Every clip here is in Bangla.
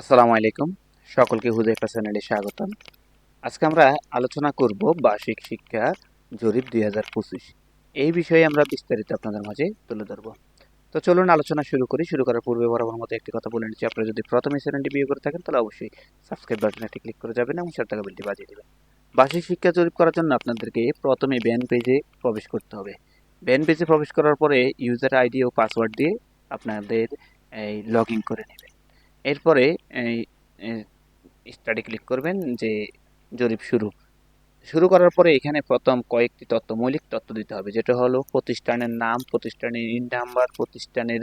আসসালামু আলাইকুম। সকলকে হুজাইফা চ্যানেলে স্বাগতম। আজকে আমরা আলোচনা করব বার্ষিক শিক্ষা জরিপ দুই হাজার পঁচিশ। এই বিষয়ে আমরা বিস্তারিত আপনাদের মাঝে তুলে ধরব। তো চলুন আলোচনা শুরু করি। শুরু করার পূর্বে বরাবর মতো একটি কথা বলে নিচ্ছি। আপনারা যদি প্রথমে চ্যানেলটি বিয়ে করে থাকেন, তাহলে অবশ্যই সাবস্ক্রাইব বাটনে একটি ক্লিক করে যাবেন এবং সাত টাকা বিলটি বাজিয়ে দেবেন। বার্ষিক শিক্ষা জরিপ করার জন্য আপনাদেরকে প্রথমে ব্যান পেজে প্রবেশ করতে হবে। ব্যান পেজে প্রবেশ করার পরে ইউজার আইডি ও পাসওয়ার্ড দিয়ে আপনাদের এই লগ ইন করে নেবেন এরপরে স্টাডি ক্লিক করবেন যে জরিপ শুরু। শুরু করার পরে এখানে প্রথম কয়েকটি তথ্য মৌলিক তথ্য দিতে হবে। যেটা হলো প্রতিষ্ঠানের নাম, প্রতিষ্ঠানের ইন নাম্বার, প্রতিষ্ঠানের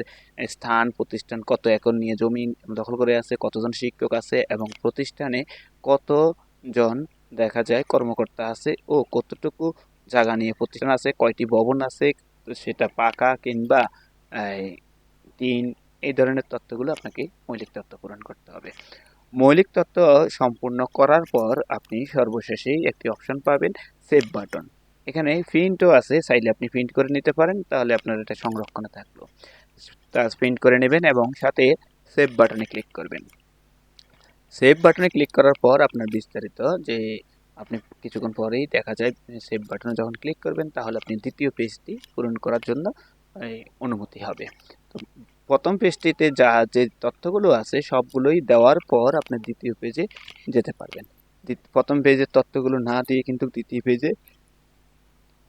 স্থান, প্রতিষ্ঠান কত একর নিয়ে জমি দখল করে আছে, কতজন শিক্ষক আছে এবং প্রতিষ্ঠানে কতজন দেখা যায় কর্মকর্তা আছে ও কতটুকু জায়গা নিয়ে প্রতিষ্ঠান আছে, কয়টি ভবন আছে, সেটা পাকা কিংবা টিন এই ধরনের তথ্যগুলো আপনাকে মৌলিক তথ্য পূরণ করতে হবে। মৌলিক তথ্য সম্পূর্ণ করার পর আপনি সর্বশেষেই একটি অপশন পাবেন সেভ বাটন এখানে প্রিন্টও আছে, চাইলে আপনি প্রিন্ট করে নিতে পারেন, তাহলে আপনার এটা সংরক্ষণে থাকল। তা প্রিন্ট করে নেবেন এবং সাথে সেভ বাটনে ক্লিক করবেন। সেভ বাটনে ক্লিক করার পর আপনার বিস্তারিত যে আপনি কিছুক্ষণ পরেই দেখা যায় সেভ বাটনে যখন ক্লিক করবেন, তাহলে আপনি দ্বিতীয় পেজটি পূরণ করার জন্য অনুমতি হবে। তো প্রথম পেজটিতে যা যে তথ্যগুলো আছে সবগুলোই দেওয়ার পর আপনি দ্বিতীয় পেজে যেতে পারবেন। প্রথম পেজের তথ্যগুলো না দিয়ে কিন্তু দ্বিতীয় পেজে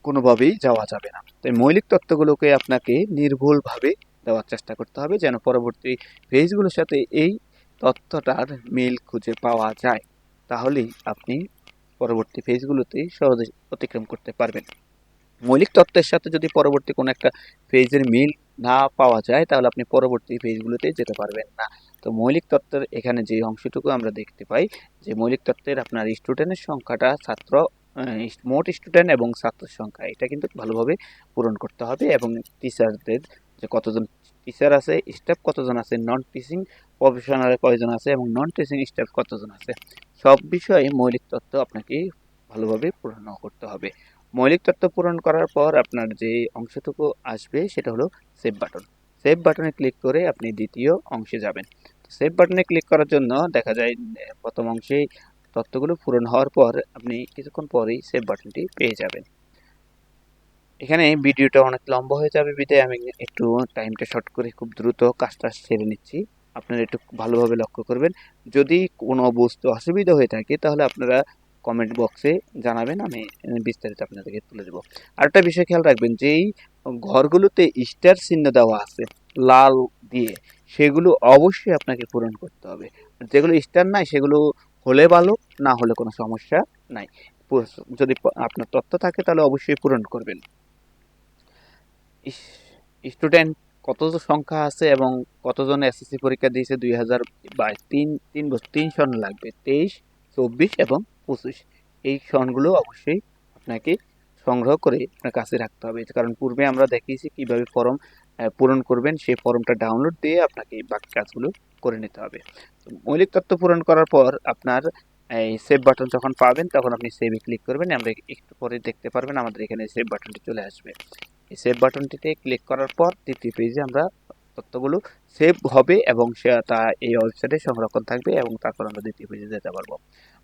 কোনোভাবেই যাওয়া যাবে না। তাই মৌলিক তথ্যগুলোকে আপনাকে নির্ভুলভাবে দেওয়ার চেষ্টা করতে হবে যেন পরবর্তী পেজগুলোর সাথে এই তথ্যটার মিল খুঁজে পাওয়া যায়। তাহলেই আপনি পরবর্তী পেজগুলোতে সহজে অতিক্রম করতে পারবেন। মৌলিক তথ্যের সাথে যদি পরবর্তী কোনো একটা পেজের মিল না পাওয়া যায়, তাহলে আপনি পরবর্তী পেজগুলোতে যেতে পারবেন না। তো মৌলিক তত্ত্বের এখানে যে অংশটুকু আমরা দেখতে পাই, যে মৌলিক তত্ত্বের আপনার স্টুডেন্টের সংখ্যাটা ছাত্র মোট স্টুডেন্ট এবং ছাত্রের সংখ্যা, এটা কিন্তু ভালোভাবে পূরণ করতে হবে এবং টিচারদের যে কতজন টিচার আছে স্টাফ কতজন আছে নন টিচিং প্রফেশনাল কয়জন আছে এবং নন টিচিং স্টাফ কতজন আছে, সব বিষয়ে মৌলিক তত্ত্ব আপনাকে ভালোভাবে পূরণ করতে হবে। মৌলিক তথ্য পূরণ করার পর আপনার যে অংশটুকু আসবে সেটা হলো সেভ বাটন সেভ বাটনে ক্লিক করে আপনি দ্বিতীয় অংশে যাবেন। সেভ বাটনে ক্লিক করার জন্য দেখা যায়, প্রথম অংশে তথ্যগুলো পূরণ হওয়ার পর আপনি কিছুক্ষণ পরেই সেভ বাটনটি পেয়ে যাবেন। এখানে ভিডিওটা অনেক লম্বা হয়ে যাবে বিদায়। আমি একটু টাইমটা শর্ট করে খুব দ্রুত কাজটা সেরে নিচ্ছি। আপনারা একটু ভালোভাবে লক্ষ্য করবেন। যদি কোনো বস্তু অসুবিধা হয়ে থাকে, তাহলে আপনারা কমেন্ট বক্সে জানাবেন, আমি বিস্তারিত আপনাদেরকে তুলে দেবো। আরেকটা বিষয় খেয়াল রাখবেন, যেই ঘরগুলোতে স্টার চিহ্ন দেওয়া আছে, লাল দিয়ে, সেগুলো অবশ্যই আপনাকে পূরণ করতে হবে। যেগুলো স্টার নাই, সেগুলো হলে ভালো, না হলে কোনো সমস্যা নাই। যদি আপনার তথ্য থাকে, তাহলে অবশ্যই পূরণ করবেন। স্টুডেন্ট কত সংখ্যা আছে এবং কতজন এসএসসি পরীক্ষা দিয়েছে? দুই হাজার বাইশ, তিন তিন বছর, তিন সন লাগবে, তেইশ, চব্বিশ এবং পঁচিশ, এই সনগুলো অবশ্যই আপনাকে সংগ্রহ করে আপনার কাছে রাখতে হবে। কারণ পূর্বে আমরা দেখিয়েছি কীভাবে ফর্ম পূরণ করবেন, সেই ফর্মটা ডাউনলোড দিয়ে আপনাকে বাকি কাজগুলো করে নিতে হবে। মৌলিক তথ্য পূরণ করার পর আপনার, এই সেভ বাটন যখন পাবেন, তখন আপনি সেভে ক্লিক করবেন। আমরা একটু পরে দেখতে পারবেন আমাদের এখানে সেভ বাটনটি চলে আসবে। এই সেভ বাটনটিতে ক্লিক করার পর তৃতীয় পেজে আমরা তথ্যগুলো সেভ হবে এবং সে, তা এই ওয়েবসাইটে সংরক্ষণ থাকবে এবং তারপর আমরা দ্বিতীয় পেজে যেতে পারব।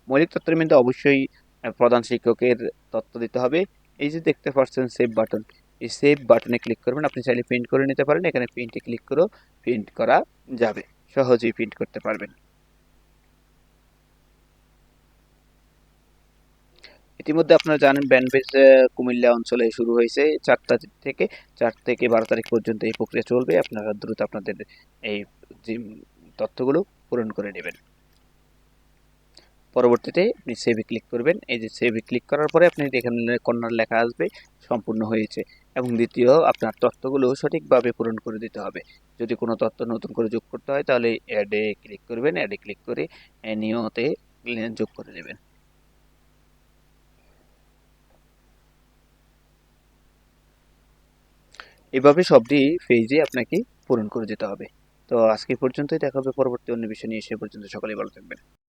মৌলিক তথ্যের মধ্যে অবশ্যই প্রধান শিক্ষকের তথ্য দিতে হবে। এই যে দেখতে পাচ্ছেন সেভ বাটন এই সেভ বাটনে ক্লিক করবেন। আপনি চাইলে প্রিন্ট করে নিতে পারেন। এখানে প্রিন্টে ক্লিক করেও প্রিন্ট করা যাবে। সহজেই প্রিন্ট করতে পারবেন। ইতিমধ্যে আপনারা জানেন ব্যানবেজ কুমিল্লা অঞ্চলে শুরু হয়েছে। চারটা থেকে, চার থেকে বারো তারিখ পর্যন্ত এই প্রক্রিয়া চলবে। আপনারা দ্রুত আপনাদের এই যে তথ্যগুলো পূরণ করে নেবেন। পরবর্তীতে আপনি সেভে ক্লিক করবেন। এই যে সেভে ক্লিক করার পরে আপনি এখানে কর্নার লেখা আসবে, সম্পূর্ণ হয়েছে। এবং দ্বিতীয়, আপনার তথ্যগুলো সঠিকভাবে পূরণ করে দিতে হবে। যদি কোনো তথ্য নতুন করে যোগ করতে হয়, তাহলে অ্যাডে ক্লিক করবেন। অ্যাডে ক্লিক করে নিয়তে যোগ করে দেবেন এভাবে সবটি পেজে আপনাকে পূরণ করে দিতে হবে। তো আজকে পর্যন্তই। দেখা হবে পরবর্তী অন্য বিষয় নিয়ে। সে পর্যন্ত সকলেই ভালো থাকবেন।